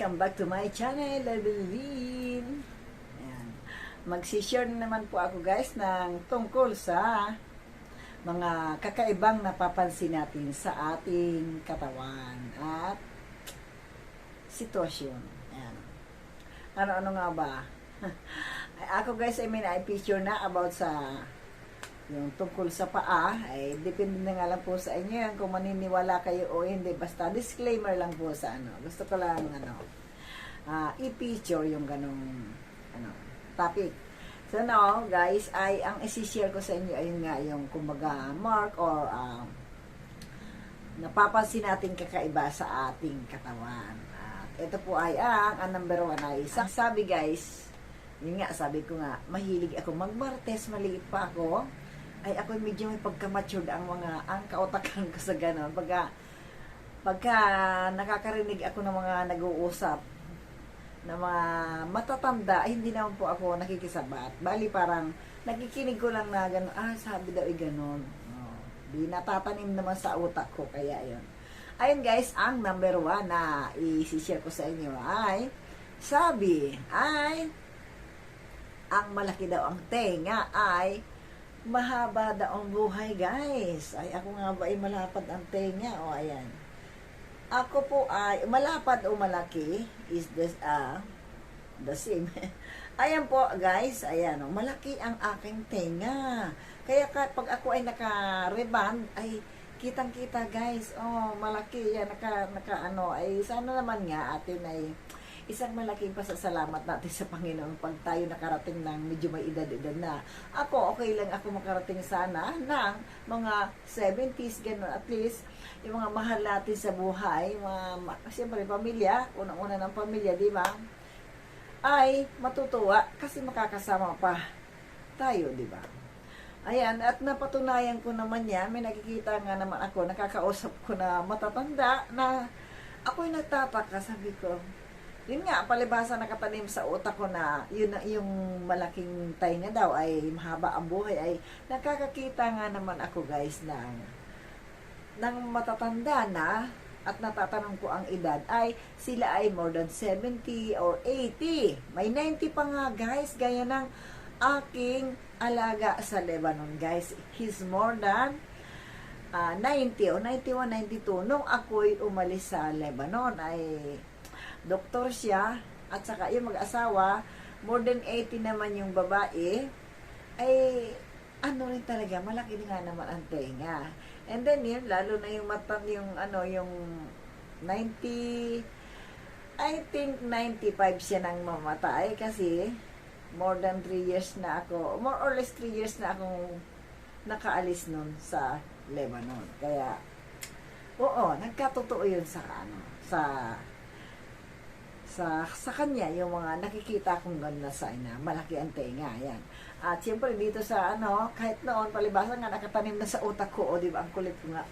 Welcome back to my channel, Evelyn. Ayan. Magsishare na naman po ako guys ng tungkol sa mga kakaibang napapansin natin sa ating katawan at sitwasyon. Ayan. Ano-ano nga ba? Ako guys, I mean, I picture na about sa yung tungkol sa paa, ay depende na nga lang po sa inyo yan kung maniniwala kayo o hindi. Basta disclaimer lang po sa ano. Gusto ko lang ano, ah, i-picture yung ganong ano, topic. So now, guys, ay ang isi-share ko sa inyo ay nga yung kumbaga mark or um, napapansin natin kakaiba sa ating katawan. At ito po ay ang, ang number one ay sa- sabi guys, yun nga, sabi ko nga, mahilig ako magmartes, maliit pa ako. Ay, ako medyo may pagka-matured ang mga, ang kautakan ko sa ganon. Pagka, pagka nakakarinig ako ng mga nag-uusap, na mga matatanda, ay hindi naman po ako nakikisabat. Bali parang, nakikinig ko lang na gano'n, ah, sabi daw ay gano'n. Oh, di natatanim naman sa utak ko, kaya yun. Ayun guys, ang number one na i-share ko sa inyo ay, sabi, ay, ang malaki daw ang tenga ay mahaba daw ang buhay, guys. Ay, ako nga ba ay malapad ang tenga? O, ayan. Ako po ay, malapad o malaki is this, ah, the same. ayan po, guys. Ayan, o, malaki ang aking tenga. Kaya ka, pag ako ay naka-reband, ay, kitang-kita, guys. Oh, malaki yan. Naka, naka, ano, ay, sana naman nga, atin ay, isang malaking pasasalamat natin sa Panginoon pag tayo nakarating ng medyo may edad-edad na. Ako, okay lang ako makarating sana ng mga 70s, gano'n at least, yung mga mahal natin sa buhay, mga, siyempre, pamilya, unang-una ng pamilya, di ba? Ay matutuwa kasi makakasama pa tayo, di ba? Ayan, at napatunayan ko naman yan, may nakikita nga naman ako, nakakausap ko na matatanda na ako'y nagtataka, sabi ko, yun nga, palibasa nakatanim sa utak ko na yun yung malaking tainga daw ay mahaba ang buhay ay nakakakita nga naman ako guys ng ng matatanda na at natatanong ko ang edad ay sila ay more than 70 or 80. May 90 pa nga guys, gaya ng aking alaga sa Lebanon guys. He's more than ah, 90 o 91, 92. Nung ako'y umalis sa Lebanon ay doktor siya at saka yung mag-asawa more than 80 naman yung babae ay ano rin talaga malaki din nga naman ang tenga. And then yun lalo na yung mata yung ano yung 90 I think 95 siya nang mamatay kasi more than 3 years na ako more or less 3 years na akong nakaalis nun sa Lebanon. Kaya oo nagkatotoo yun sa ano sa sa sa kanya yung mga nakikita kong ganda sa ina. Malaki ang tenga yan. At siyempre dito sa ano kahit noon palibasa nga nakatanim na sa utak ko o di ba ang kulit ko nga.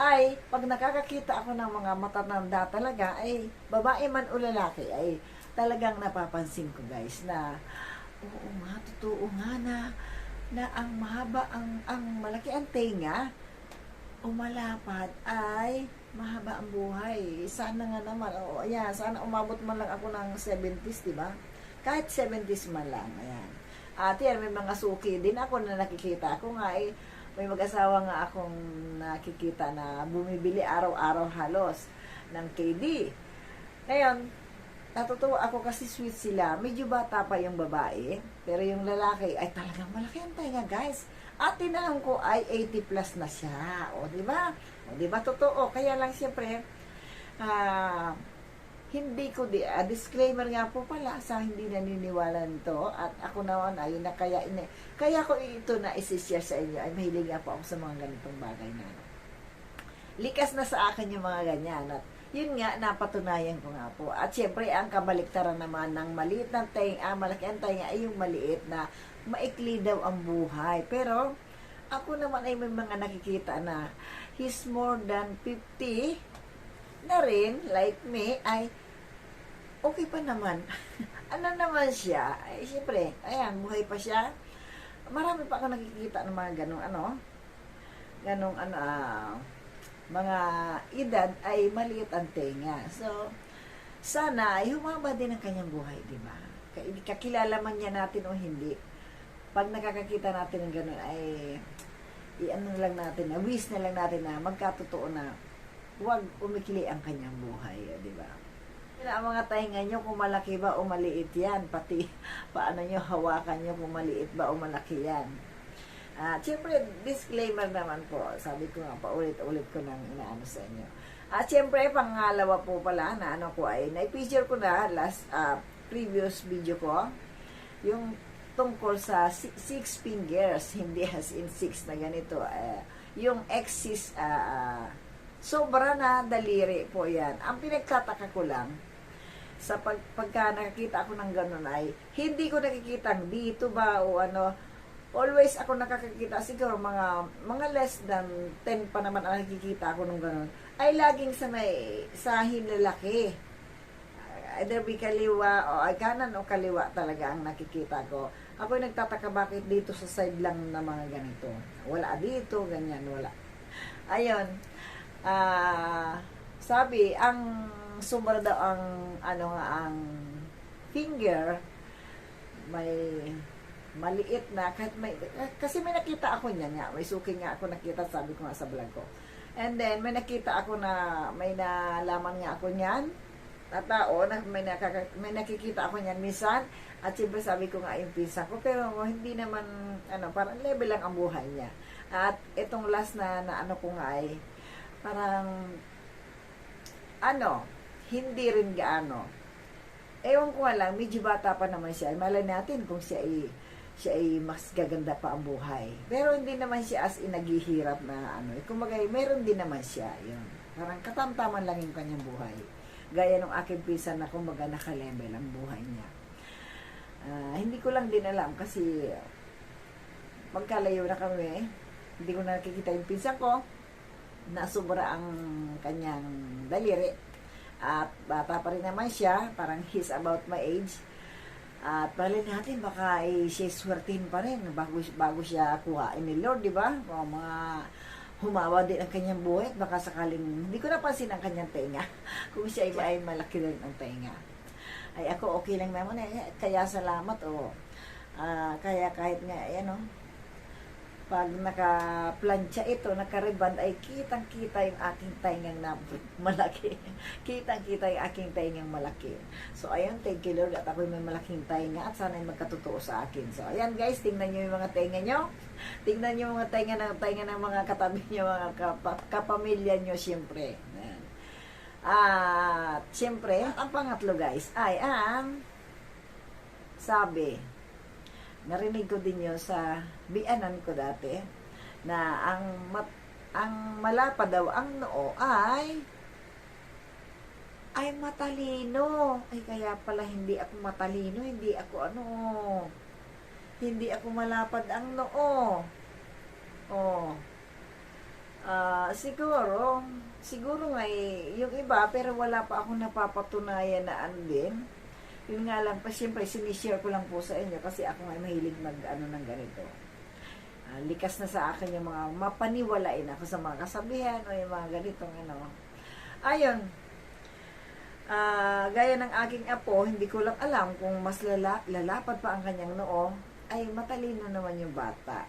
Ay pag nakakakita ako ng mga matatanda talaga ay babae man o lalaki ay talagang napapansin ko guys na oo nga totoo nga na na ang mahaba ang ang malaki ang tenga umalapad ay mahaba ang buhay. Sana nga naman, oo, ayan, sana umabot man lang ako ng 70s, di ba? Kahit 70s man lang, ayan. At yan, may mga suki din ako na nakikita. Ako nga eh, may mag-asawa nga akong nakikita na bumibili araw-araw halos ng KD. Ngayon, natutuwa ako kasi sweet sila. Medyo bata pa yung babae, pero yung lalaki ay talagang malaki ang tenga, guys. At tinanong ko ay 80 plus na siya. O, di ba? O, di ba? Totoo. Kaya lang siyempre, ah, hindi ko di ah, disclaimer nga po pala sa hindi naniniwala nito at ako naman ay na kaya ini kaya ko ito na isi-share sa inyo ay mahilig nga po ako sa mga ganitong bagay na ano. likas na sa akin yung mga ganyan at yun nga napatunayan ko nga po at syempre ang kabaliktaran naman ng maliit na taing ah, malaki ang tainga ay yung maliit na maikli daw ang buhay pero ako naman ay may mga nakikita na he's more than 50 na rin, like me, ay okay pa naman. ano naman siya? Ay, siyempre, ayan, buhay pa siya. Marami pa ako nakikita ng mga ganong ano, ganong ano, ah, mga edad ay maliit ang tenga. So, sana ay humaba din ang kanyang buhay, di ba? Ka- Kakilala man niya natin o hindi. Pag nakakakita natin ng ganun ay i-ano lang natin na, wish na lang natin na magkatotoo na huwag umikli ang kanyang buhay, eh, di ba? Yun ang mga tainga nyo, kung malaki ba o maliit yan, pati paano nyo hawakan nyo kung maliit ba o malaki yan. At syempre, disclaimer naman po, sabi ko nga, paulit-ulit ko nang inaano sa inyo. At syempre, pangalawa po pala na ano ko ay, na-feature ko na last, ah, previous video ko, yung tungkol sa si- six fingers, hindi as in six na ganito, eh, yung axis, ah, sobra na daliri po yan. Ang pinagtataka ko lang, sa pag, pagka nakakita ako ng ganun ay, hindi ko nakikita dito ba o ano, always ako nakakakita, siguro mga, mga less than 10 pa naman ang nakikita ako ng ganun, ay laging sa may sahin lalaki. Either be kaliwa o ay kanan o kaliwa talaga ang nakikita ko. Ako nagtataka bakit dito sa side lang na mga ganito. Wala dito, ganyan, wala. Ayun. Ah, sabi, ang sumber daw ang ano nga ang finger may maliit na kahit may kasi may nakita ako niyan nga may suki nga ako nakita sabi ko nga sa vlog ko and then may nakita ako na may nalaman nga ako niyan na tao na may, nakaka, may nakikita ako niyan minsan at siyempre sabi ko nga yung pinsan ko pero hindi naman ano parang level lang ang buhay niya at itong last na, na ano ko nga ay parang ano hindi rin gaano ewan ko lang medyo bata pa naman siya malay natin kung siya ay siya ay mas gaganda pa ang buhay. Pero hindi naman siya as in naghihirap na ano. Eh, Kumbaga, meron din naman siya. Yun. Parang katamtaman lang yung kanyang buhay. Gaya nung aking pinsan na kumbaga naka-level ang buhay niya. Ah, hindi ko lang din alam kasi pagkalayo na kami, hindi ko nakikita yung pinsan ko na sobra ang kanyang daliri. At bata pa rin naman siya, parang he's about my age. At palin natin, baka eh, siya swertin pa rin bago, bago siya kuhain ni Lord, di ba? Mga humawa din ang kanyang buhay at baka sakaling, hindi ko napansin ang kanyang tenga. Kung siya ay, ay malaki rin ang tenga. Ay ako okay lang naman eh. Kaya salamat o. Ah, kaya kahit nga, ayan o, pag naka-plancha ito, naka-reband, ay kitang-kita yung aking taingang na malaki. kitang-kita yung aking taingang malaki. So, ayan, thank you Lord, at ako may malaking tainga at sana ay magkatotoo sa akin. So, ayan guys, tingnan nyo yung mga tainga nyo. Tingnan nyo yung mga tainga ng, tainga ng mga katabi nyo, mga kapa, kapamilya nyo, siyempre. Ayan. At, siyempre, ang pangatlo guys, ay ang sabi, narinig ko din yun sa bianan ko dati na ang mat, ang malapa daw ang noo ay ay matalino. Ay kaya pala hindi ako matalino, hindi ako ano hindi ako malapad ang noo. Oh. Ah, siguro, siguro nga yung iba, pero wala pa ako napapatunayan na ano din. Yun nga lang, pa siyempre, sinishare ko lang po sa inyo kasi ako nga mahilig mag ano ng ganito. Ah, likas na sa akin yung mga mapaniwalain ako sa mga kasabihan o yung mga ganitong ano. Ayun, Ah, gaya ng aking apo, hindi ko lang alam kung mas lala, lalapad pa ang kanyang noo, ay matalino naman yung bata.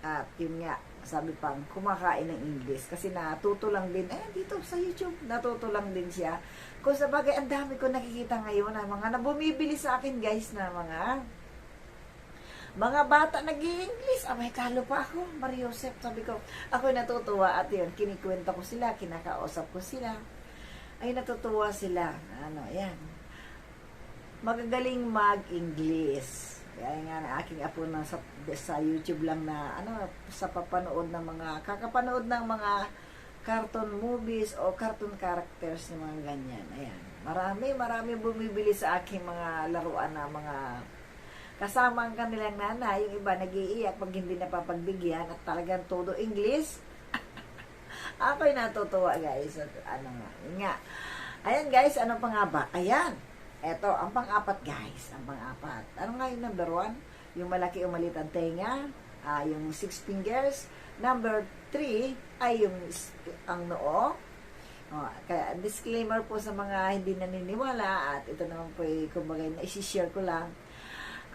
At yun nga, sabi pang kumakain ng English kasi natuto lang din, eh dito sa YouTube, natuto lang din siya. Kung sa bagay, ang dami ko nakikita ngayon na mga na bumibili sa akin guys na mga mga bata nag english Ah, may kalo pa ako. Mario Joseph, sabi ko. Ako natutuwa at yun, kinikwento ko sila, kinakausap ko sila. Ay, natutuwa sila. Ano, yan. Magagaling mag-English. Kaya nga na aking apo na sa, sa YouTube lang na ano sa papanood ng mga kakapanood ng mga cartoon movies o cartoon characters ng mga ganyan. Ayan. Marami, marami bumibili sa aking mga laruan na mga kasama ang kanilang nanay. Yung iba nag-iiyak pag hindi napapagbigyan at talagang todo English. Ako'y natutuwa guys. At ano nga, nga. Ayan guys, ano pa nga ba? Ayan. Eto, ang pang-apat guys. Ang pang-apat. Ano nga yung number one? Yung malaki o maliit ang tenga. ah, yung six fingers. Number three ay yung ang noo. Oh, kaya disclaimer po sa mga hindi naniniwala at ito naman po ay kumbaga na-share ko lang.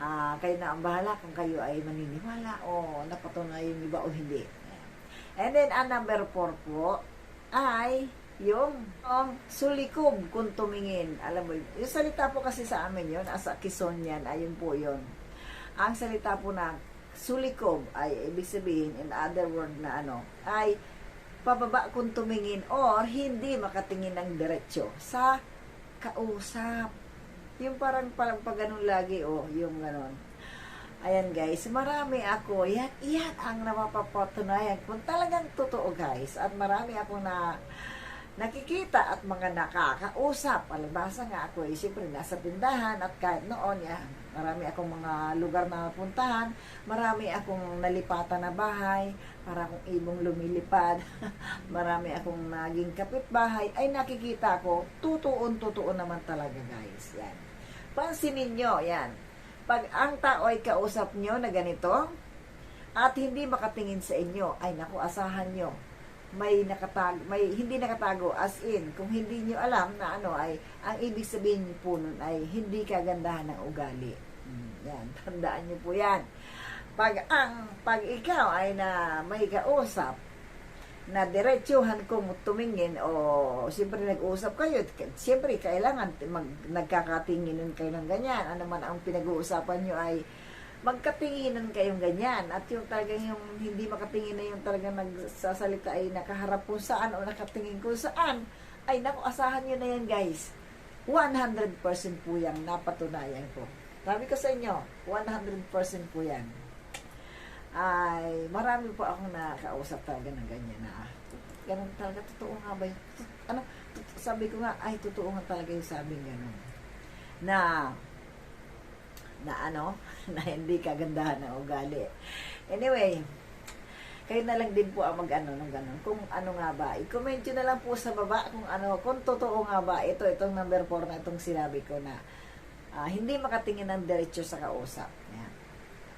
Ah, kayo na ang bahala kung kayo ay maniniwala o napatunayan yung iba o hindi. And then, ang number four po ay yung ang sulikob kung tumingin. Alam mo, yung salita po kasi sa amin yun, as a Quezon yan, ayun po yun. Ang salita po na sulikob ay ibig sabihin, in other word na ano, ay pababa kung tumingin or hindi makatingin ng diretsyo sa kausap. Yung parang parang pag ganun lagi, oh, yung ganon. Ayan guys, marami ako. Yan, yan ang napapatunayan. Kung talagang totoo guys, at marami akong na nakikita at mga nakakausap. Palibasa nga ako eh, siyempre nasa tindahan at kahit noon, yan, marami akong mga lugar na puntahan, marami akong nalipatan na bahay, para akong ibong lumilipad, marami akong naging kapitbahay, ay nakikita ko, tutuon, tutuon naman talaga guys. Yan. Pansinin nyo, yan. Pag ang tao ay kausap nyo na ganito, at hindi makatingin sa inyo, ay naku, asahan nyo, may nakatago, may hindi nakatago as in kung hindi niyo alam na ano ay ang ibig sabihin niyo po nun ay hindi kagandahan ng ugali. Mm, yan, tandaan niyo po yan. Pag ang pag ikaw ay na may kausap na diretsuhan kung tumingin o siyempre nag-usap kayo, siyempre kailangan mag, nagkakatinginan kayo ng ganyan. Ano man ang pinag-uusapan nyo ay magkatinginan kayong ganyan. At yung talagang yung hindi makatingin na yung talagang nagsasalita ay nakaharap kung saan o nakatingin kung saan ay naku asahan nyo na yan guys. 100% po yan napatunayan ko. Sabi ko sa inyo 100% po yan ay marami po akong nakausap talaga ng ganyan na ganun talaga totoo nga ba yun? Tut- ano sabi ko nga ay totoo nga talaga yung sabing ganun na na ano, na hindi kagandahan ng ugali. Anyway, kayo na lang din po ang mag-ano ng ganun. Kung ano nga ba, i-comment nyo na lang po sa baba kung ano, kung totoo nga ba, ito, itong number 4 na itong sinabi ko na ah, hindi makatingin ng diretsyo sa kausap. Yan.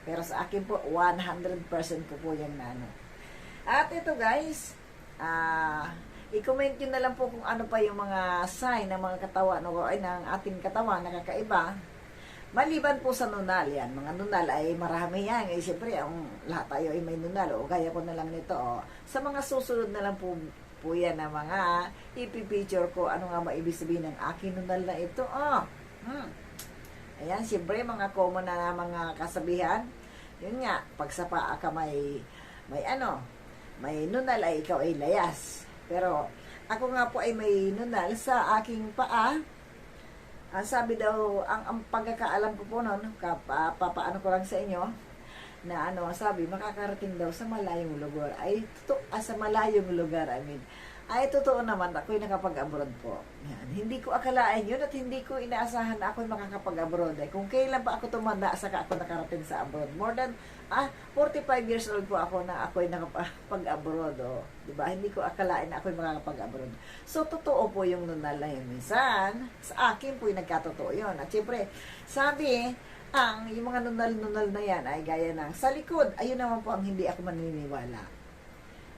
Pero sa akin po, 100% ko po yan na ano. At ito guys, ah, i-comment nyo na lang po kung ano pa yung mga sign ng mga katawan o ay ng ating katawan na kakaiba Maliban po sa nunal, yan, mga nunal ay marami yan. Eh, siyempre, ang lahat tayo ay may nunal. O, gaya ko na lang nito. O. Sa mga susunod na lang po, po yan na mga ipipicture ko ano nga maibig sabihin ng aking nunal na ito. O, hmm. Ayan, siyempre, mga common na mga kasabihan. Yun nga, pag sa paa ka may, may ano, may nunal ay ikaw ay layas. Pero, ako nga po ay may nunal sa aking paa ang sabi daw, ang, ang pagkakaalam ko po noon, kapa, papaano ko lang sa inyo, na ano, sabi, makakarating daw sa malayong lugar. Ay, totoo, ah, sa malayong lugar, I mean. Ay, totoo naman, ako'y nakapag-abroad po. Yan. Hindi ko akalain yun at hindi ko inaasahan na ako'y makakapag-abroad. Eh. Kung kailan pa ako tumanda, saka ako nakarating sa abroad. More than, ah, 45 years old po ako na ako'y nakapag-abroad. Oh. Diba? Hindi ko akalain na ako'y makakapag-abroad. So, totoo po yung nunal na yun. Minsan, sa akin po yung nagkatotoo yun. At syempre, sabi, ang yung mga nunal-nunal na yan ay gaya ng sa likod. Ayun naman po ang hindi ako maniniwala.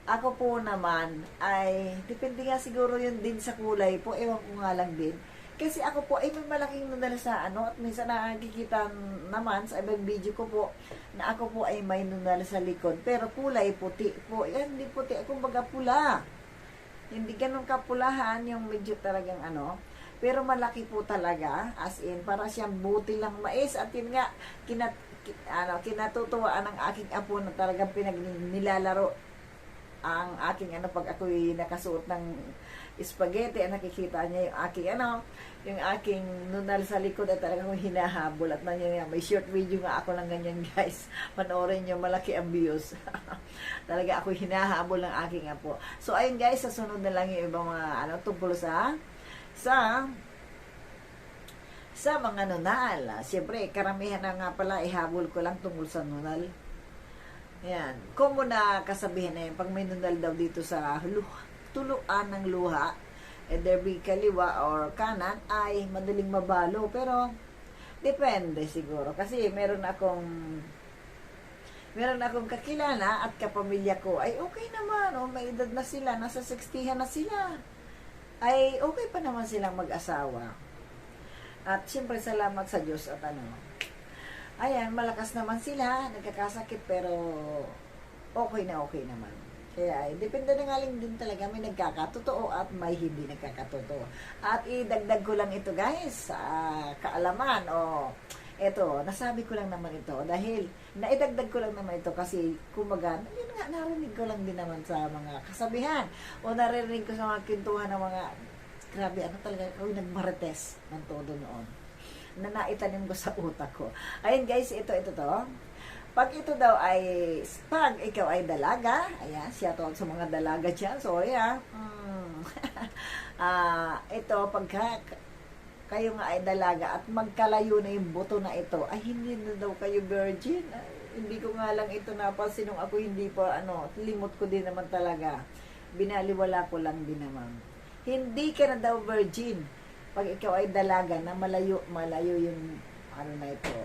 Ako po naman ay, depende nga siguro yun din sa kulay po, ewan ko nga lang din. Kasi ako po ay may malaking nunal sa ano at minsan nakikita naman sa ibang video ko po na ako po ay may nunal sa likod pero kulay puti po. Yan, hindi puti, kumbaga pula. Hindi ganun kapulahan yung medyo talagang ano. Pero malaki po talaga, as in, para siyang buti lang mais. At yun nga, kinat, ki- ano, kinatutuwaan ng aking apo na talagang pinag nilalaro ang aking ano pag ako'y nakasuot ng spaghetti ang nakikita niya yung aking ano yung aking nunal sa likod ay talagang hinahabol. At nandiyan nga may short video nga ako lang ganyan guys. Panoorin nyo malaki ang views. Talaga ako hinahabol ng aking apo. So ayun guys sa sunod na lang yung ibang mga ano tungkol sa sa sa mga nunal. Siyempre karamihan na nga pala ihabol ko lang tungkol sa nunal Ayan. Common na kasabihan na yun, pag may nunal daw dito sa luha, tuluan ng luha, either be kaliwa or kanan, ay madaling mabalo. Pero, depende siguro. Kasi meron akong meron akong kakilala at kapamilya ko ay okay naman, oh, may edad na sila, nasa 60 na sila. Ay okay pa naman silang mag-asawa. At siyempre salamat sa Diyos at ano. Ayan, malakas naman sila, nagkakasakit pero okay na okay naman. Kaya, depende na nga lang din talaga, may nagkakatotoo at may hindi nagkakatotoo. At idagdag ko lang ito guys, sa kaalaman o eto, nasabi ko lang naman ito dahil naidagdag ko lang naman ito kasi kumaga, yun nga, narinig ko lang din naman sa mga kasabihan o narinig ko sa mga kintuhan ng mga grabe, ano talaga, uy, nagmarites ng todo noon na naitanim ko sa utak ko. Ayun guys, ito, ito to. Pag ito daw ay, pag ikaw ay dalaga, ayan, siya tawag sa mga dalaga dyan, sorry ah. Hmm. Ah, ito, pagka kayo nga ay dalaga at magkalayo na yung buto na ito, ay hindi na daw kayo virgin. Ay, hindi ko nga lang ito napansin nung ako hindi pa, ano, limot ko din naman talaga. Binaliwala ko lang din naman. Hindi ka na daw virgin pag ikaw ay dalaga na malayo, malayo yung ano na ito.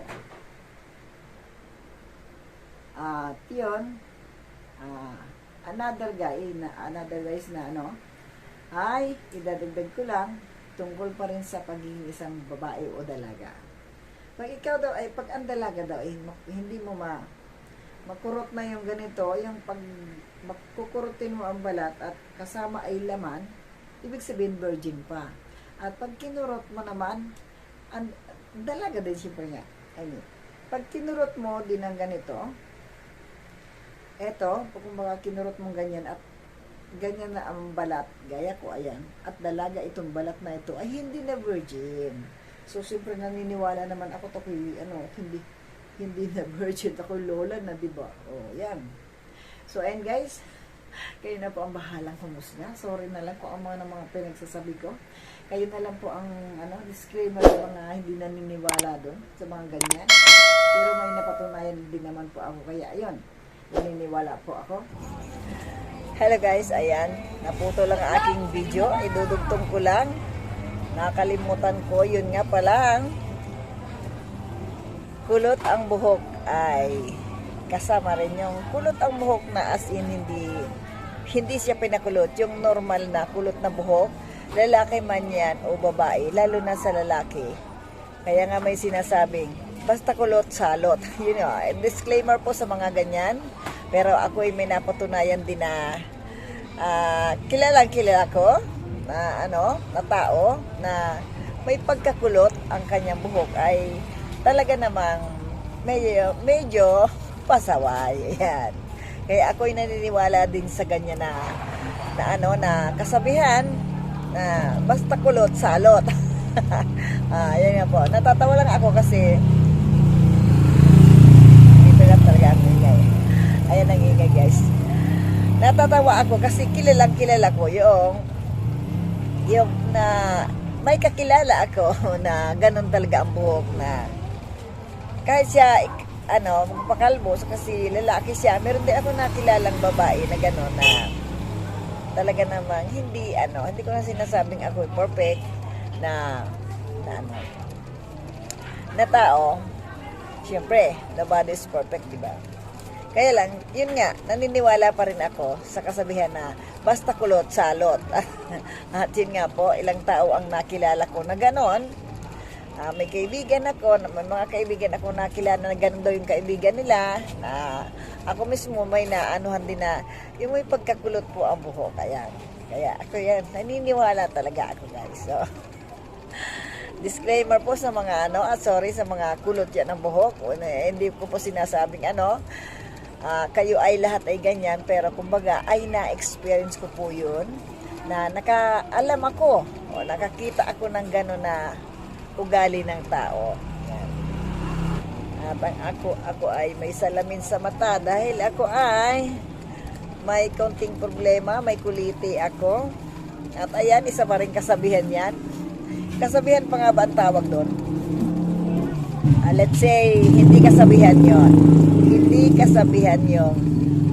At yun, ah, another guy, na, another guys na ano, ay, idadagdag ko lang, tungkol pa rin sa pagiging isang babae o dalaga. Pag ikaw daw ay, pag ang dalaga daw, ay, hindi mo ma, makurot na yung ganito, yung pag makukurutin mo ang balat at kasama ay laman, ibig sabihin virgin pa. At pag kinurot mo naman, ang dalaga din siyempre nga. I mean, pag kinurot mo din ng ganito, eto, pag kumbaga kinurot mong ganyan at ganyan na ang balat, gaya ko, ayan, at dalaga itong balat na ito, ay hindi na virgin. So, siyempre naniniwala naman ako to kay, ano, hindi, hindi na virgin ako lola na, di ba? Oh, yan. So, and guys, kayo na po ang bahalang humusga. Sorry na lang kung ang mga, mga pinagsasabi ko. Kayo na lang po ang ano, disclaimer sa mga hindi naniniwala doon sa mga ganyan. Pero may napatunayan din naman po ako. Kaya ayun, naniniwala po ako. Hello guys, ayan. Naputo lang ang aking video. Idudugtong ko lang. Nakalimutan ko. Yun nga pa lang. Kulot ang buhok ay kasama rin yung kulot ang buhok na as in hindi hindi siya pinakulot. Yung normal na kulot na buhok, lalaki man yan o babae, lalo na sa lalaki. Kaya nga may sinasabing, basta kulot, salot. Yun know, disclaimer po sa mga ganyan. Pero ako ay may napatunayan din na ah, kilalang kilala ko na ano, na tao na may pagkakulot ang kanyang buhok ay talaga namang medyo, medyo pasaway. Yan. Kaya ako'y naniniwala din sa ganyan na, na ano, na kasabihan na basta kulot, salot. ah, yan nga po. Natatawa lang ako kasi dito lang talaga ang ingay. Ayan ang ingay guys. Natatawa ako kasi kilalang kilala ko yung yung na may kakilala ako na ganun talaga ang buhok na kahit siya ano, magpakalbo so kasi lalaki siya, meron din ako nakilalang babae na gano'n na talaga namang hindi ano, hindi ko na sinasabing ako perfect na na ano na tao. Siyempre, the body is perfect, di ba? Kaya lang, yun nga, naniniwala pa rin ako sa kasabihan na basta kulot, salot. At yun nga po, ilang tao ang nakilala ko na ganon. Ah, may kaibigan ako, na- may mga kaibigan ako nakilala na ganun daw yung kaibigan nila. Na ako mismo may naanuhan din na yung may pagkakulot po ang buhok. Kaya, kaya ako yan, naniniwala talaga ako guys. So, disclaimer po sa mga ano, at sorry sa mga kulot yan ng buhok. O, na- Hindi ko po sinasabing ano, ah, kayo ay lahat ay ganyan, pero kumbaga ay na-experience ko po yun na nakaalam ako o nakakita ako ng gano'n na ugali ng tao. Yan. At ang ako, ako ay may salamin sa mata dahil ako ay may konting problema, may kuliti ako. At ayan, isa pa rin kasabihan yan. Kasabihan pa nga ba ang tawag doon? Ah, let's say, hindi kasabihan yon Hindi kasabihan yung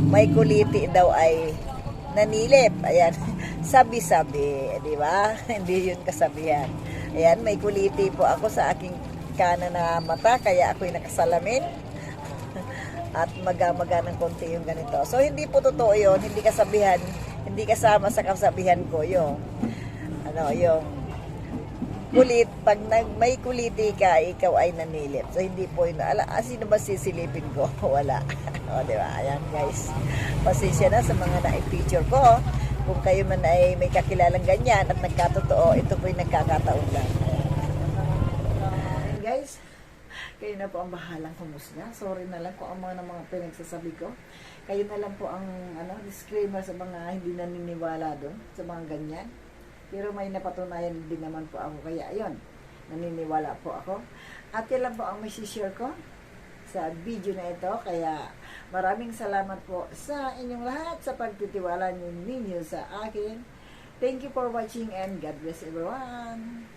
may kuliti daw ay nanilip. Ayan. sabi-sabi, di ba? Hindi yun kasabihan. Ayan, may kuliti po ako sa aking kanan na mata, kaya ako'y nakasalamin. At maga-maga ng konti yung ganito. So, hindi po totoo yun, hindi kasabihan, hindi kasama sa kasabihan ko yung, ano, yung kulit, pag nag, may kuliti ka, ikaw ay nanilip. So, hindi po yun. Ala, ah, sino ba sisilipin ko? Wala. o, di ba? Ayan, guys. Pasensya na sa mga na-feature ko. Kung kayo man ay may kakilalang ganyan at nagkatotoo, ito po yung nagkakataon lang. Ayan, guys. Kayo na po ang bahalang humusga. Sorry na lang kung ang mga, mga pinagsasabi ko. Kayo na lang po ang ano, disclaimer sa mga hindi naniniwala doon, sa mga ganyan. Pero may napatunayan din naman po ako. Kaya ayun, naniniwala po ako. At yan lang po ang may share ko sa video na ito. Kaya Maraming salamat po sa inyong lahat sa pagtitiwala ninyo sa akin. Thank you for watching and God bless everyone.